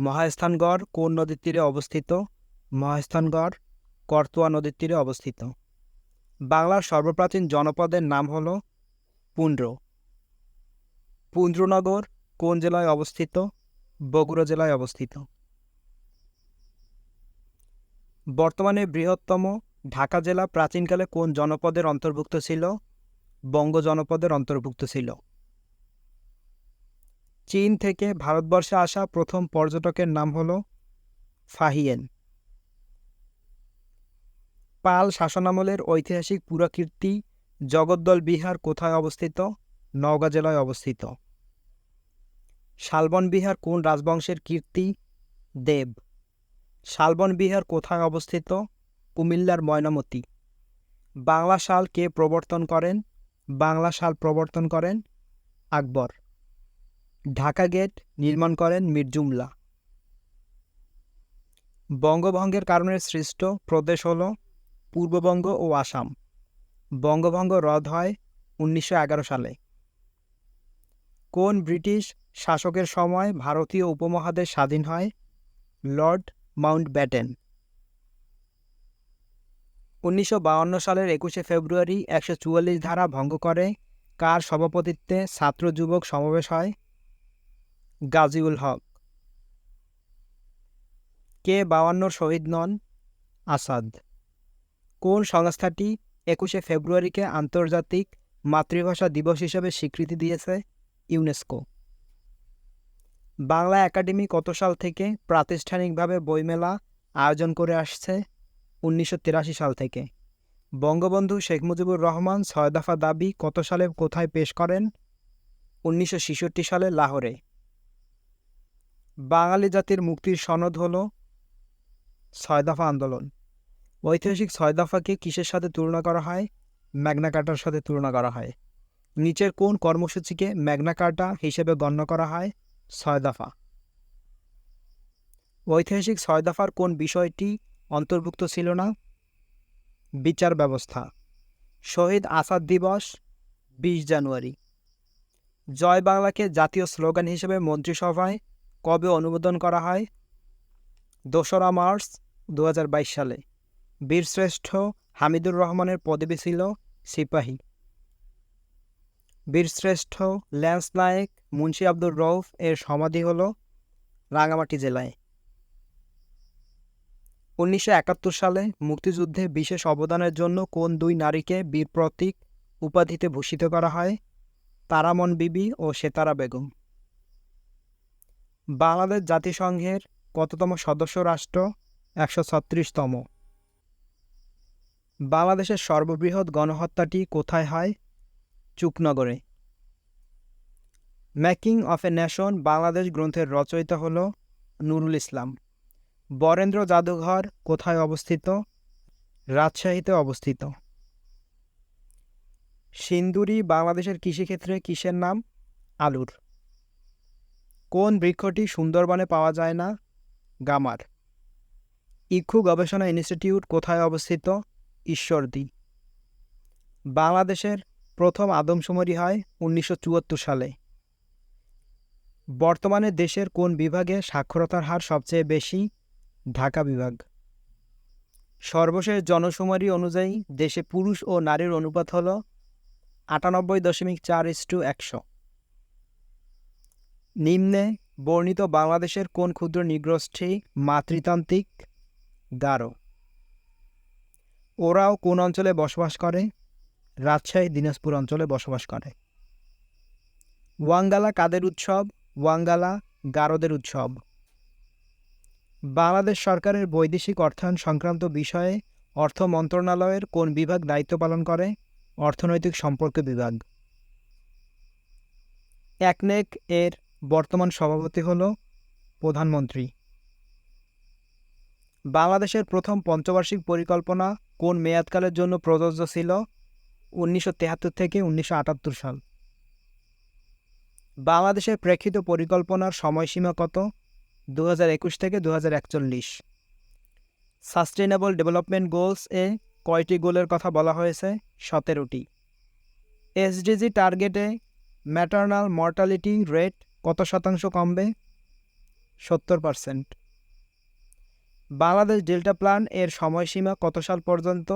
মহাস্থানগড় কোন নদীর তীরে অবস্থিত? মহাস্থানগড় করতোয়া নদীর তীরে অবস্থিত। বাংলার সর্বপ্রাচীন জনপদের নাম হল পুন্ড্র। পুন্ড্রনগর কোন জেলায় অবস্থিত? বগুড়া জেলায় অবস্থিত। বর্তমানে বৃহত্তম ঢাকা জেলা প্রাচীনকালে কোন জনপদের অন্তর্ভুক্ত ছিল? বঙ্গ জনপদের অন্তর্ভুক্ত ছিল। চীন থেকে ভারতবর্ষে আসা প্রথম পর্যটকের নাম হল ফাহিয়েন। পাল শাসনামলের ঐতিহাসিক পুরাকীর্তি জগদ্দল বিহার কোথায় অবস্থিত? নওগাঁ জেলায় অবস্থিত। শালবন বিহার কোন রাজবংশের কীর্তি? দেব। শালবন বিহার কোথায় অবস্থিত? কুমিল্লার ময়নামতি। বাংলা শাল কে প্রবর্তন করেন? বাংলা শাল প্রবর্তন করেন আকবর। ঢাকা গেট নির্মাণ করেন মির্জুমলা বঙ্গভঙ্গের কারণে সৃষ্ট প্রদেশ হল পূর্ববঙ্গ ও আসাম। বঙ্গভঙ্গ রদ হয় উনিশশো এগারো সালে। কোন ব্রিটিশ শাসকের সময় ভারতীয় উপমহাদেশ স্বাধীন হয়? লর্ড মাউন্ট ব্যাটেন উনিশশো সালের একুশে ফেব্রুয়ারি একশো চুয়াল্লিশ ধারা ভঙ্গ করে কার সভাপতিত্বে ছাত্র যুবক সমাবেশ হয়? গাজিউল হক। কে বাউান্নর শহীদ নন? আসাদ। কোন সংস্থাটি একুশে ফেব্রুয়ারিকে আন্তর্জাতিক মাতৃভাষা দিবস হিসেবে স্বীকৃতি দিয়েছে? ইউনেস্কো। বাংলা একাডেমি কত সাল থেকে প্রাতিষ্ঠানিকভাবে বইমেলা আয়োজন করে আসছে? উনিশশো তিরাশি সাল থেকে। বঙ্গবন্ধু শেখ মুজিবুর রহমান ছয় দফা দাবি কত সালে কোথায় পেশ করেন? উনিশশো ছেষট্টি সালে লাহোরে। বাঙালি জাতির মুক্তির সনদ হল ছয় দফা আন্দোলন। ঐতিহাসিক ছয় দফাকে কিসের সাথে তুলনা করা হয়? ম্যাগনা কার্টার সাথে তুলনা করা হয়। নিচের কোন কর্মসূচিকে ম্যাগনা কার্টা হিসেবে গণ্য করা হয়? ছয় দফা। ঐতিহাসিক ছয় দফার কোন বিষয়টি অন্তর্ভুক্ত ছিল না? বিচার ব্যবস্থা। শহীদ আসাদ দিবস, বিশ জানুয়ারি। জয় বাংলাকে জাতীয় স্লোগান হিসেবে মন্ত্রিসভায় কবে অনুমোদন করা হয়? দোসরা মার্চ দু হাজার বাইশ সালে। বীরশ্রেষ্ঠ হামিদুর রহমানের পদবি ছিল সিপাহী। বীরশ্রেষ্ঠ ল্যান্স নায়েক মুন্সি আব্দুর রৌফ এর সমাধি হল রাঙামাটি জেলায়। উনিশশো একাত্তর সালে মুক্তিযুদ্ধে বিশেষ অবদানের জন্য কোন দুই নারীকে বীর প্রতীক উপাধিতে ভূষিত করা হয়? তারামন বিবি ও সেতারা বেগম। বাংলাদেশ জাতিসংঘের কততম সদস্য রাষ্ট্র? একশো ছত্রিশতম। বাংলাদেশের সর্ববৃহৎ গণহত্যাটি কোথায় হয়? চুকনগরে। Making of a nation Bangladesh গ্রন্থের রচয়িতা হল নুরুল ইসলাম। বরেন্দ্র জাদুঘর কোথায় অবস্থিত? রাজশাহীতে অবস্থিত। সিন্দুরি বাংলাদেশের কৃষিক্ষেত্রে কিসের নাম? আলুর। কোন বৃক্ষটি সুন্দরবনে পাওয়া যায় না? গামার। ইক্ষু গবেষণা ইনস্টিটিউট কোথায় অবস্থিত? ঈশ্বরদী। বাংলাদেশের প্রথম আদমশুমারি হয় উনিশশো চুয়াত্তর সালে। বর্তমানে দেশের কোন বিভাগে সাক্ষরতার হার সবচেয়ে বেশি? ঢাকা বিভাগ। সর্বশেষ জনশুমারি অনুযায়ী দেশে পুরুষ ও নারীর অনুপাত হল আটানব্বই দশমিক চার ইস্টু একশো। নিম্নে বর্ণিত বাংলাদেশের কোন ক্ষুদ্র নিগ্রষ্ঠী মাতৃতান্ত্রিক গারো ওরাও কোন অঞ্চলে বসবাস করে? রাজশাহী, দিনাজপুর অঞ্চলে বসবাস করে। ওয়াঙ্গালা কাদের উৎসব? ওয়াঙ্গালা গারোদের উৎসব। বাংলাদেশ সরকারের বৈদেশিক অর্থায়ন সংক্রান্ত বিষয়ে অর্থ মন্ত্রণালয়ের কোন বিভাগ দায়িত্ব পালন করে? অর্থনৈতিক সম্পর্ক বিভাগ। একনেক এর বর্তমান সভাপতি হল প্রধানমন্ত্রী। বাংলাদেশের প্রথম পঞ্চবার্ষিক পরিকল্পনা কোন মেয়াদকালের জন্য প্রযোজ্য ছিল? উনিশশো থেকে উনিশশো আটাত্তর সাল। বাংলাদেশের প্রেক্ষিত পরিকল্পনার সময়সীমা কত? দু হাজার একুশ থেকে দু সাস্টেনেবল ডেভেলপমেন্ট গোলস এ কয়টি গোলের কথা বলা হয়েছে? সতেরোটি। এসডিজি টার্গেটে ম্যাটার্নাল মর্টালিটি রেট কত শতাংশ কমবে? সত্তর পার্সেন্ট। বাংলাদেশ ডেল্টা প্ল্যান এর সময়সীমা কত সাল পর্যন্ত?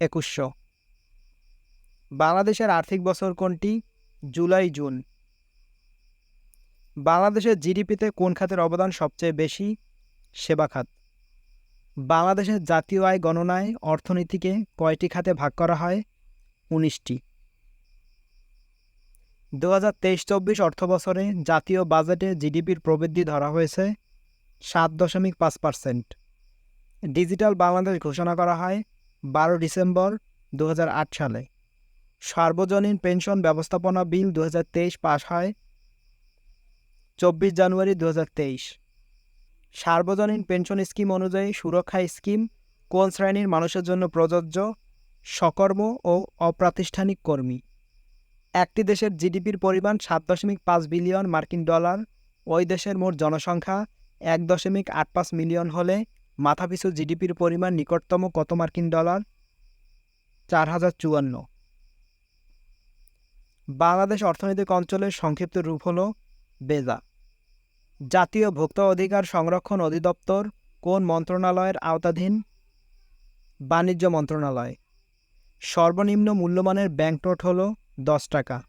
একুশশো। বাংলাদেশের আর্থিক বছর কোনটি? July, June. বাংলাদেশের জিডিপিতে কোন খাতের অবদান সবচেয়ে বেশি? সেবা খাত। বাংলাদেশের জাতীয় আয় গণনায় অর্থনীতিকে কয়টি খাতে ভাগ করা হয়? উনিশটি। দু হাজার তেইশ চব্বিশ অর্থবছরে জাতীয় বাজেটে জিডিপির প্রবৃদ্ধি ধরা হয়েছে সাত দশমিক পাঁচ পার্সেন্ট। ডিজিটাল বাংলাদেশ ঘোষণা করা হয় বারো ডিসেম্বর দু হাজার আট সালে। সার্বজনীন পেনশন ব্যবস্থাপনা বিল দু হাজার তেইশ পাশ হয় চব্বিশ জানুয়ারি দু হাজার তেইশ। সার্বজনীন পেনশন স্কিম অনুযায়ী সুরক্ষা স্কিম কোন শ্রেণির মানুষের জন্য প্রযোজ্য, সকর্ম ও অপ্রাতিষ্ঠানিক কর্মী? একটি দেশের জিডিপির পরিমাণ সাত দশমিক পাঁচ বিলিয়ন মার্কিন ডলার, ওই দেশের মোট জনসংখ্যা এক দশমিক আট পাঁচ মিলিয়ন হলে মাথাপিছু জিডিপির পরিমাণ নিকটতম কত মার্কিন ডলার? চার হাজার চুয়ান্ন। বাংলাদেশ অর্থনৈতিক অঞ্চলের সংক্ষিপ্ত রূপ হল বেজা। জাতীয় ভোক্তা অধিকার সংরক্ষণ অধিদপ্তর কোন মন্ত্রণালয়ের আওতাধীন? বাণিজ্য মন্ত্রণালয়। সর্বনিম্ন মূল্যমানের ব্যাংকনোট হল দশ টাকা।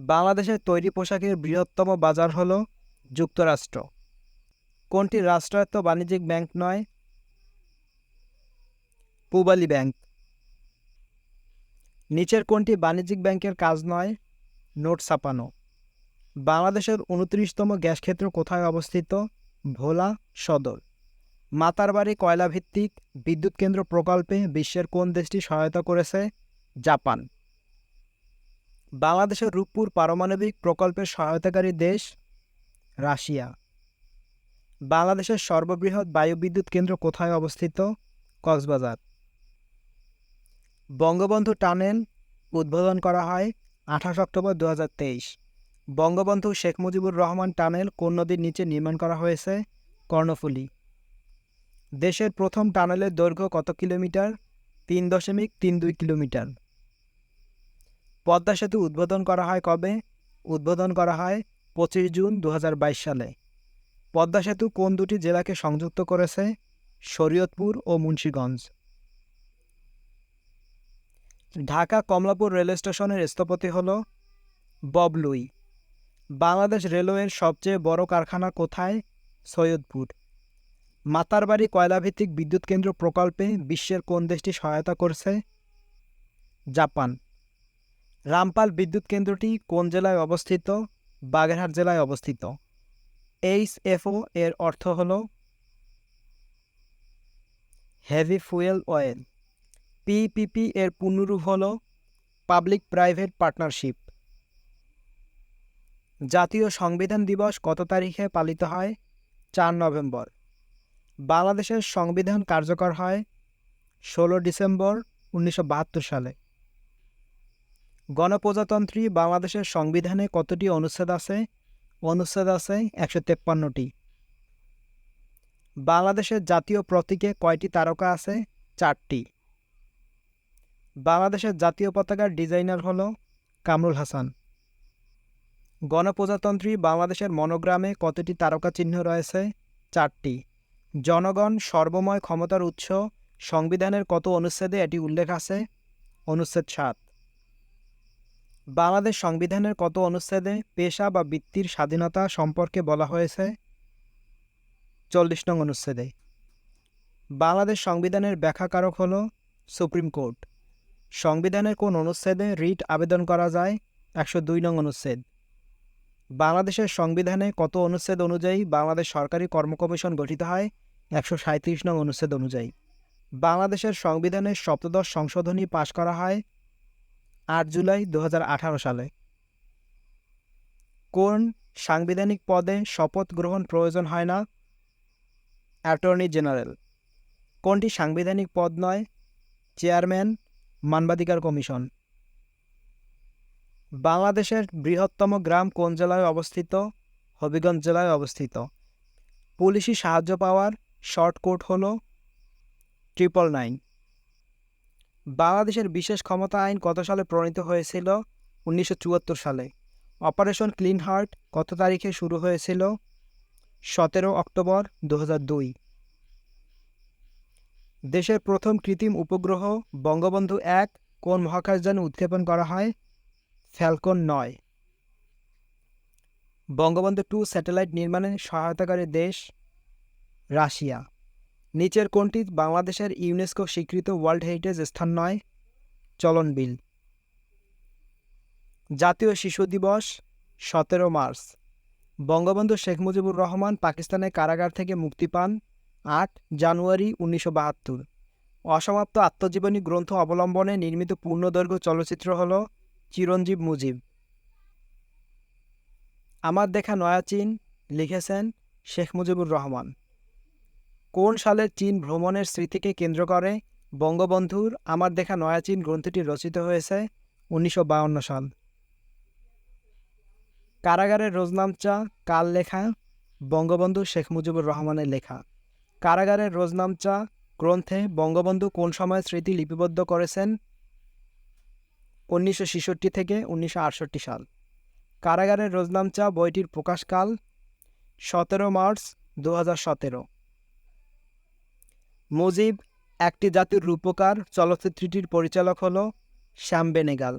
বাংলাদেশের তৈরি পোশাকের বৃহত্তম বাজার হল যুক্তরাষ্ট্র। কোনটি রাষ্ট্রায়ত্ত বাণিজ্যিক ব্যাংক নয়? পূবালী ব্যাংক। নিচের কোনটি বাণিজ্যিক ব্যাংকের কাজ নয়? নোট ছাপানো। বাংলাদেশের উনত্রিশতম গ্যাস ক্ষেত্র কোথায় অবস্থিত? ভোলা সদর। মাতারবাড়ি কয়লাভিত্তিক বিদ্যুৎ কেন্দ্র প্রকল্পে বিশ্বের কোন দেশটি সহায়তা করেছে? জাপান। বাংলাদেশের রূপপুর পারমাণবিক প্রকল্পের সহায়তাকারী দেশ রাশিয়া। বাংলাদেশের সর্ববৃহৎ বায়ুবিদ্যুৎ কেন্দ্র কোথায় অবস্থিত? কক্সবাজার। বঙ্গবন্ধু টানেল উদ্বোধন করা হয় আঠাশ অক্টোবর দু হাজার তেইশ। বঙ্গবন্ধু শেখ মুজিবুর রহমান টানেল কোন নদীর নিচে নির্মাণ করা হয়েছে? কর্ণফুলী। দেশের প্রথম টানেলের দৈর্ঘ্য কত কিলোমিটার? তিন দশমিক তিন দুই কিলোমিটার। পদ্মা সেতু উদ্বোধন করা হয় কবে? উদ্বোধন করা হয় পঁচিশ জুন দু হাজার বাইশ সালে। পদ্মা সেতু কোন দুটি জেলাকে সংযুক্ত করেছে? শরীয়তপুর ও মুন্সীগঞ্জ। ঢাকা কমলাপুর রেল স্টেশনের স্থপতি হল ববলুই বাংলাদেশ রেলওয়ের সবচেয়ে বড় কারখানা কোথায়? সৈয়দপুর। মাতারবাড়ি কয়লাভিত্তিক বিদ্যুৎ কেন্দ্র প্রকল্পে বিশ্বের কোন দেশটি সহায়তা করছে? জাপান। রামপাল বিদ্যুৎ কেন্দ্রটি কোন জেলায় অবস্থিত? বাগেরহাট জেলায় অবস্থিত। এইচ এফও এর অর্থ হল হেভি ফুয়েল অয়েল পিপিপি এর পূর্ণরূপ হল পাবলিক প্রাইভেট পার্টনারশিপ জাতীয় সংবিধান দিবস কত তারিখে পালিত হয়? চার নভেম্বর। বাংলাদেশের সংবিধান কার্যকর হয় ষোলো ডিসেম্বর উনিশশো বাহাত্তর সালে। গণপ্রজাতন্ত্রী বাংলাদেশের সংবিধানে কতটি অনুচ্ছেদ আছে? অনুচ্ছেদ আছে একশো তেপ্পান্নটি। বাংলাদেশের জাতীয় প্রতীকে কয়টি তারকা আছে? চারটি। বাংলাদেশের জাতীয় পতাকার ডিজাইনার হল কামরুল হাসান। গণপ্রজাতন্ত্রী বাংলাদেশের মনোগ্রামে কতটি তারকা চিহ্ন রয়েছে? চারটি। জনগণ সর্বময় ক্ষমতার উৎস সংবিধানের কত অনুচ্ছেদে এটি উল্লেখ আছে? অনুচ্ছেদ সাত। বাংলাদেশ সংবিধানের কত অনুচ্ছেদে পেশা বা বৃত্তির স্বাধীনতা সম্পর্কে বলা হয়েছে? চল্লিশ নং অনুচ্ছেদে। বাংলাদেশ সংবিধানের ব্যাখ্যাকারক হল সুপ্রিম কোর্ট। সংবিধানের কোন অনুচ্ছেদে রিট আবেদন করা যায়? একশো দুই নং অনুচ্ছেদ। বাংলাদেশের সংবিধানে কত অনুচ্ছেদ অনুযায়ী বাংলাদেশ সরকারি কর্মকমিশন গঠিত হয়? একশো সাঁত্রিশ নং অনুচ্ছেদ অনুযায়ী। বাংলাদেশের সংবিধানের সপ্তদশ সংশোধনী পাশ করা হয় আট জুলাই দু হাজার আঠারো সালে। কোন সাংবিধানিক পদে শপথ গ্রহণ প্রয়োজন হয় না? Attorney general. কোনটি সাংবিধানিক পদ নয়? চেয়ারম্যান, মানবাধিকার কমিশন। বাংলাদেশের বৃহত্তম গ্রাম কোন জেলায় অবস্থিত? হবিগঞ্জ জেলায় অবস্থিত। পুলিশি সাহায্য পাওয়ার শর্ট কোড হল ট্রিপল নাইন। বাংলাদেশের বিশেষ ক্ষমতা আইন কত সালে প্রণীত হয়েছিল? উনিশশো চুয়াত্তর সালে। অপারেশন ক্লিন হার্ট কত তারিখে শুরু হয়েছিল? সতেরো অক্টোবর দু দেশের প্রথম কৃত্রিম উপগ্রহ বঙ্গবন্ধু এক কোন মহাকাশযানে উৎক্ষেপণ করা হয়? ফ্যালকন নয়। বঙ্গবন্ধু টু স্যাটেলাইট নির্মাণে সহায়তাকারী দেশ রাশিয়া। নিচের কোনটি বাংলাদেশের ইউনেস্কো স্বীকৃত ওয়ার্ল্ড হেরিটেজ স্থান নয়, চলনবিল। জাতীয় শিশু দিবস, সতেরো মার্চ। বঙ্গবন্ধু শেখ মুজিবুর রহমান পাকিস্তানের কারাগার থেকে মুক্তি পান, আট জানুয়ারি উনিশশো বাহাত্তর। অসমাপ্ত আত্মজীবনী গ্রন্থ অবলম্বনে নির্মিত পূর্ণদৈর্ঘ্য চলচ্চিত্র হল চিরঞ্জীব মুজিব। আমার দেখা নয়া চীন, লিখেছেন শেখ মুজিবুর রহমান। কোন সালের চীন ভ্রমণের স্মৃতিকে কেন্দ্র করে? বঙ্গবন্ধুর আমার দেখা নয়া চীন গ্রন্থটি রচিত হয়েছে উনিশশো সাল। কারাগারের রোজনামচা কাল লেখা? বঙ্গবন্ধু শেখ মুজিবুর রহমানের লেখা। কারাগারের রোজনামচা গ্রন্থে বঙ্গবন্ধু কোন সময় স্মৃতি লিপিবদ্ধ করেছেন? উনিশশো ছেষট্টি থেকে উনিশশো আটষট্টি সাল। কারাগারের রোজনামচা বইটির প্রকাশকাল সতেরো মার্চ দু হাজার সতেরো। মুজিব, একটি জাতির রূপকার, চলচ্চিত্রটির পরিচালক হল শ্যাম বেনেগাল।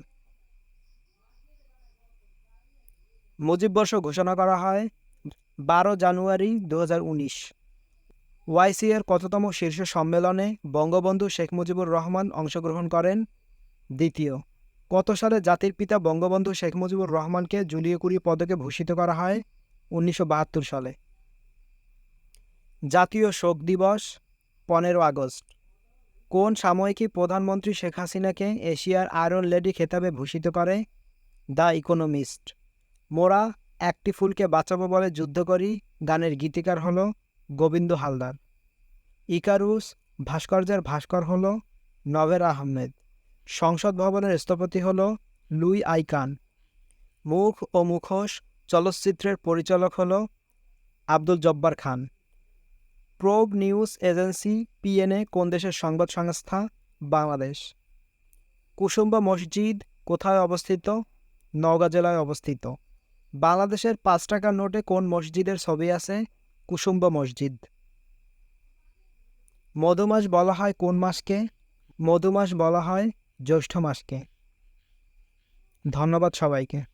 মুজিব বর্ষ ঘোষণা করা হয় বারো জানুয়ারি দু হাজার উনিশ। ওয়াইসি এর কততম শীর্ষ সম্মেলনে বঙ্গবন্ধু শেখ মুজিবুর রহমান অংশগ্রহণ করেন। দ্বিতীয়, কত সালে জাতির পিতা বঙ্গবন্ধু শেখ মুজিবুর রহমানকে জুলিয়ে কুড়ি পদকে ভূষিত করা হয়? উনিশশো বাহাত্তর সালে। জাতীয় শোক দিবস পনেরো আগস্ট। কোন সাময়িকী প্রধানমন্ত্রী শেখ হাসিনাকে এশিয়ার আয়রন লেডি খেতাবে ভূষিত করে? The Economist. মোরা একটি ফুলকে বাঁচাবো বলে যুদ্ধ করি, গানের গীতিকার হল গোবিন্দ হালদার। ইকারুস ভাস্কর্যের ভাস্কর হল নভের আহমেদ। সংসদ ভবনের স্থপতি হল লুই আইকান। মুখ ও মুখোশ চলচ্চিত্রের পরিচালক হল Abdul Jabbar Khan. Probe News Agency, PNA, কোন দেশের সংবাদ সংস্থা? বাংলাদেশ। কুসুম্বা মসজিদ কোথায় অবস্থিত? নওগাঁ জেলায় অবস্থিত। বাংলাদেশের পাঁচ টাকার নোটে কোন মসজিদের ছবি আছে? কুসুম্বা মসজিদ। মধুমাস বলা হয় কোন মাসকে মধুমাস বলা হয় জ্যৈষ্ঠ মাসকে ধন্যবাদ সবাইকে।